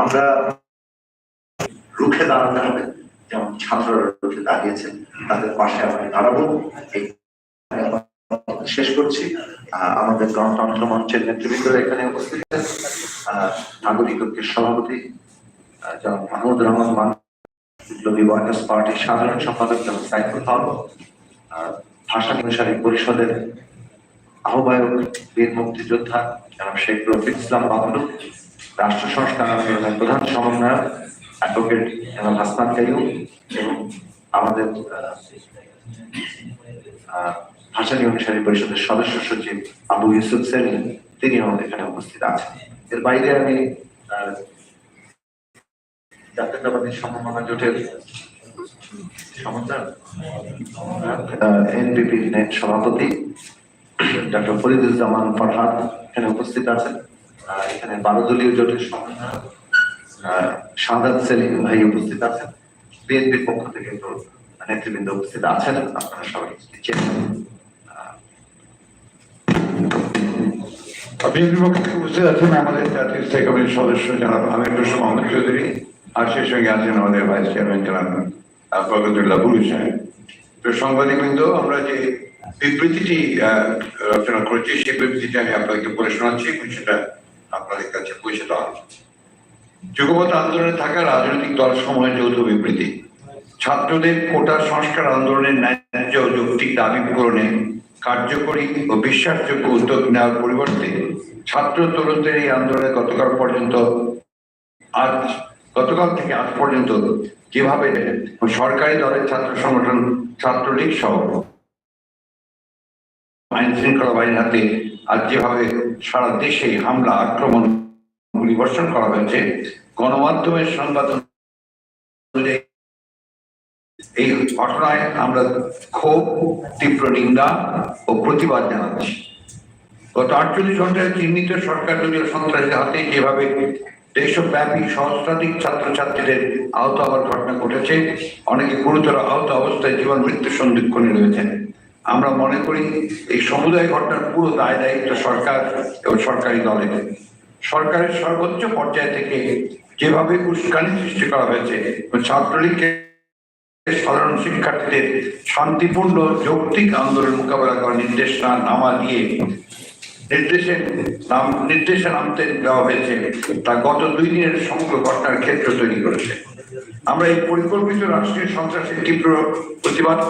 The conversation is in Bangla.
আমরা রুখে দাঁড়াতে হবে। যেমন ছাত্ররা রুখে দাঁড়িয়েছেন, তাদের পাশে আমরা দাঁড়াবো। শেষ করছি। আমাদের গণতন্ত্র মঞ্চের নেতৃবৃন্দ এখানে উপস্থিত নাগরিক ঐক্যের সভাপতি জনাব মাহমুদ রহমান মান বিপ্লবী ওয়ার্কার্স পার্টির সাধারণ সম্পাদক জনাব সাইফুল হক ভাষা অনুসারী পরিষদের আহ্বায়ক, বীর মুক্তিযোদ্ধা জনাব শেখ রফিক ইসলাম বাবলু রাষ্ট্র সংস্কার আন্দোলনের প্রধান সমন্বয়ক অ্যাডভোকেট জনাব হাসনাত কাইয়ুম এবং আমাদের ভাষানী অনুসারী পরিষদের সদস্য সচিব আবু ইউসুফ সেলিম আমাদের এখানে উপস্থিত আছেন। এর বাইরে আমি জাতীয়তাবাদী সমমনা জোটের সমন্বয়ক এনপিপি সভাপতি, ডক্টর ফরিদুজ্জামান ফরহাদ এখানে উপস্থিত আছেন। এখানে বারো দলীয় জোটের সমন্বয়ক আহ, সেলিম ভাই উপস্থিত আছেন। বিএনপির পক্ষ থেকে নেতৃবৃন্দ উপস্থিত আছেন আপনারা সবাই বিএনপির পক্ষে উপস্থিত আছেন আমাদের জাতীয় স্থায়ী কমিটির সদস্য জনাব চৌধুরী আর সেই সঙ্গে আছেন আমাদের ভাইস চেয়ারম্যান জনাব বরকতুল্লাহ বুলু সাহেব। তো সাংবাদিকবৃন্দ আমরা যে বিবৃতিটি রচনা করেছি সেই বিবৃতিটি আমি আপনাদেরকে পড়ে শোনাচ্ছি। সেটা আপনাদের কাছে পৌঁছে দেওয়া। যুগপৎ আন্দোলনে থাকা রাজনৈতিক দল সময়ের যৌথ বিবৃতি ছাত্রদের কোটা সংস্কার আন্দোলনের ন্যায্য যৌক্তিক দাবি পূরণে কার্যকরী ও বিশ্বাসযোগ্য উদ্যোগ নেওয়ার পরিবর্তে ছাত্র তরুণদের এই আন্দোলনে গতকাল পর্যন্ত আজ, গতকাল থেকে আজ পর্যন্ত যেভাবে সরকারি দলের ছাত্র সংগঠন, ছাত্রলীগ সহ আইন শৃঙ্খলা বাহিনীর হাতে আজ যেভাবে সারা দেশে হামলা, আক্রমণ, গুলিবর্ষণ করা হয়েছে, গণমাধ্যমের সংবাদ এই ঘটনায় আমরা ক্ষোভ তীব্র নিন্দা ও প্রতিবাদ জানাচ্ছি। গত আটচল্লিশ ঘন্টায় চিহ্নিত সরকার দলীয় সন্ত্রাসীদের হাতে যেভাবে দেশব্যাপী সহস্রাধিক ছাত্রছাত্রীদের আহত হওয়ার ঘটনা ঘটেছে, অনেকে গুরুতর আহত অবস্থায় জীবন মৃত্যু সন্দিক্ষণে রয়েছেন। আমরা মনে করি এই সমুদায় ঘটনার পুরো দায় দায়িত্ব সরকার এবং সরকারি দলের। সরকারের সর্বোচ্চ পর্যায় থেকে যেভাবে উস্কানি সৃষ্টি করা হয়েছে ছাত্রলীগকে সাধারণ শিক্ষার্থীদের শান্তিপূর্ণ যৌক্তিক আন্দোলন মোকাবেলা করার নির্দেশ না নামা দিয়ে নির্দেশে নাম নির্দেশে নামতে দেওয়া হয়েছে, তা গত দুই দিনের সমগ্র ঘটনার ক্ষেত্র তৈরি করেছে। আমরা এই পরিকল্পিত রাষ্ট্রীয় সন্ত্রাসের তীব্র প্রতিবাদ